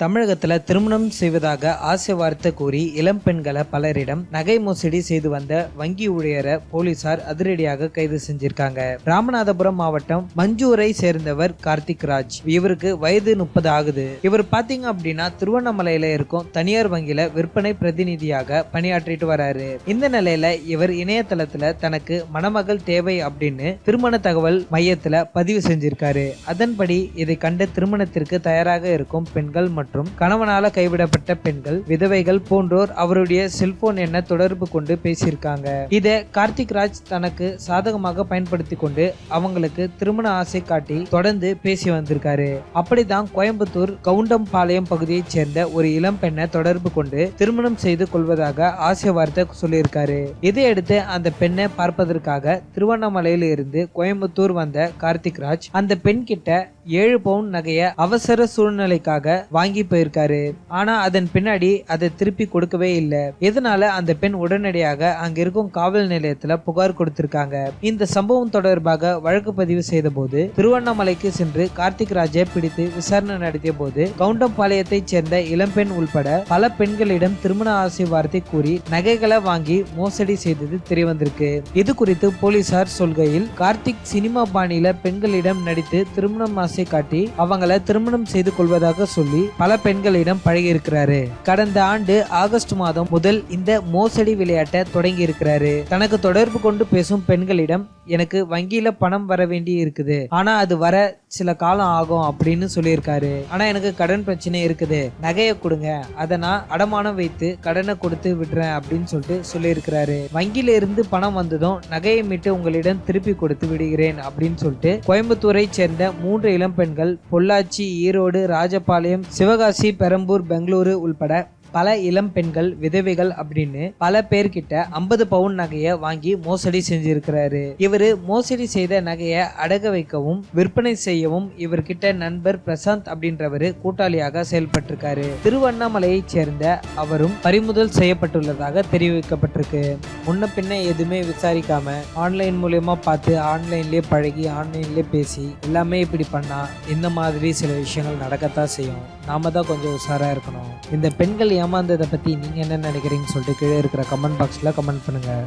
தமிழகத்துல திருமணம் செய்வதாக ஆசை வார்த்தை கூறி இளம் பெண்களை பலரிடம் நகை மோசடி செய்து வந்த வங்கி ஊழியரை போலீசார் அதிரடியாக கைது செஞ்சிருக்காங்க. ராமநாதபுரம் மாவட்டம் மஞ்சூரை சேர்ந்தவர் கார்த்திக் ராஜ். இவருக்கு வயது முப்பது ஆகுது. இவர் பாத்தீங்க அப்படின்னா திருவண்ணாமலையில இருக்கும் தனியார் வங்கியில விற்பனை பிரதிநிதியாக பணியாற்றிட்டு வராரு. இந்த நிலையில இவர் இணையதளத்துல தனக்கு மணமகள் தேவை அப்படின்னு திருமண தகவல் மையத்துல பதிவு செஞ்சிருக்காரு. அதன்படி இதை கண்ட திருமணத்திற்கு தயாராக இருக்கும் பெண்கள் மற்றும் கணவனால கைவிடப்பட்ட பெண்கள் விதவைகள் போன்றோர் அவருடைய செல்போன் எண்ண தொடர்பு கொண்டு பேசியிருக்காங்க. இதை கார்த்திக் ராஜ் தனக்கு சாதகமாக பயன்படுத்தி கொண்டு அவங்களுக்கு திருமண ஆசை காட்டி தொடர்ந்து பேசி வந்திருக்காரு. அப்படிதான் கோயம்புத்தூர் கவுண்டம்பாளையம் பகுதியைச் சேர்ந்த ஒரு இளம் பெண்ணை தொடர்பு கொண்டு திருமணம் செய்து கொள்வதாக ஆசை வார்த்தை சொல்லியிருக்காரு. இதையடுத்து அந்த பெண்ணை பார்ப்பதற்காக திருவண்ணாமலையில் இருந்து கோயம்புத்தூர் வந்த கார்த்திக் ராஜ் அந்த பெண் கிட்ட ஏழு பவுன் நகைய அவசர சூழ்நிலைக்காக வாங்கி போயிருக்காரு. ஆனா அதன் பின்னாடி அதை திருப்பி கொடுக்கவே இல்லை. இதனால அந்த பெண் உடனடியாக அங்க இருக்கும் காவல் நிலையத்துல புகார் கொடுத்திருக்காங்க. இந்த சம்பவம் தொடர்பாக வழக்கு பதிவு செய்த போது திருவண்ணாமலைக்கு சென்று கார்த்திக் ராஜை பிடித்து விசாரணை நடத்திய போது கவுண்டம்பாளையத்தை சேர்ந்த இளம்பெண் உள்பட பல பெண்களிடம் திருமண ஆசை வார்த்தை கூறி நகைகளை வாங்கி மோசடி செய்தது தெரியவந்திருக்கு. இது குறித்து போலீசார் சொல்கையில் கார்த்திக் சினிமா பாணியில பெண்களிடம் நடித்து திருமணம் ஆசை காட்டி அவங்கள திருமணம் செய்து கொள்வதாக சொல்லி பல பெண்களிடம் பழகியிருக்கிறாரு. கடந்த ஆண்டு ஆகஸ்ட் மாதம் முதல் இந்த மோசடி விளையாட்டை தொடங்கி இருக்கிறாரு தனக்கு தொடர்பு கொண்டு பேசும் பெண்களிடம் எனக்கு வங்கியில பணம் வர வேண்டி இருக்குது ஆனா அது வர சில காலம் ஆகும் அப்படின்னு சொல்லியிருக்காரு. ஆனா எனக்கு கடன் பிரச்சனை இருக்குது. நகையை கொடுங்க. அதை நான் அடமானம் வைத்து கடனை கொடுத்து விடுறேன் அப்படின்னு சொல்லிட்டு சொல்லியிருக்கிறாரு. வங்கியில இருந்து பணம் வந்ததும் நகையை மீட்டு உங்களிடம் திருப்பி கொடுத்து விடுகிறேன் அப்படின்னு சொல்லிட்டு கோயம்புத்தூரை சேர்ந்த மூன்று இளம் பெண்கள் பொள்ளாச்சி ஈரோடு ராஜபாளையம் சிவகாசி பெரம்பூர் பெங்களூரு உள்பட பல இளம் பெண்கள் விதவைகள் அப்படின்னு பல பேர்கிட்ட ஐம்பது பவுன் நகையை வாங்கி மோசடி செஞ்சிருக்கிறாரு. இவரு மோசடி செய்த நகையை அடக வைக்கவும் விற்பனை செய்யவும் இவர்கிட்ட நண்பர் பிரசாந்த் அப்படின்றவரு கூட்டாளியாக செயல்பட்டிருக்காரு. திருவண்ணாமலையைச் சேர்ந்த அவரும் பறிமுதல் செய்யப்பட்டுள்ளதாக தெரிவிக்கப்பட்டிருக்கு. முன்ன பின்ன எதுவுமே விசாரிக்காம ஆன்லைன் மூலயமா பார்த்து ஆன்லைன்லேயே பழகி ஆன்லைன்லேயே பேசி எல்லாமே இப்படி பண்ணா இந்த மாதிரி சில விஷயங்கள் நடக்கத்தான் செய்யும். நாம தான் கொஞ்சம் உஷாரா இருக்கணும். இந்த பெண்கள் ஏமாந்ததை பற்றி நீங்கள் என்ன நினைக்கிறீங்கன்னு சொல்லிட்டு கீழே இருக்கிற கமெண்ட் பாக்ஸில் கமெண்ட் பண்ணுங்கள்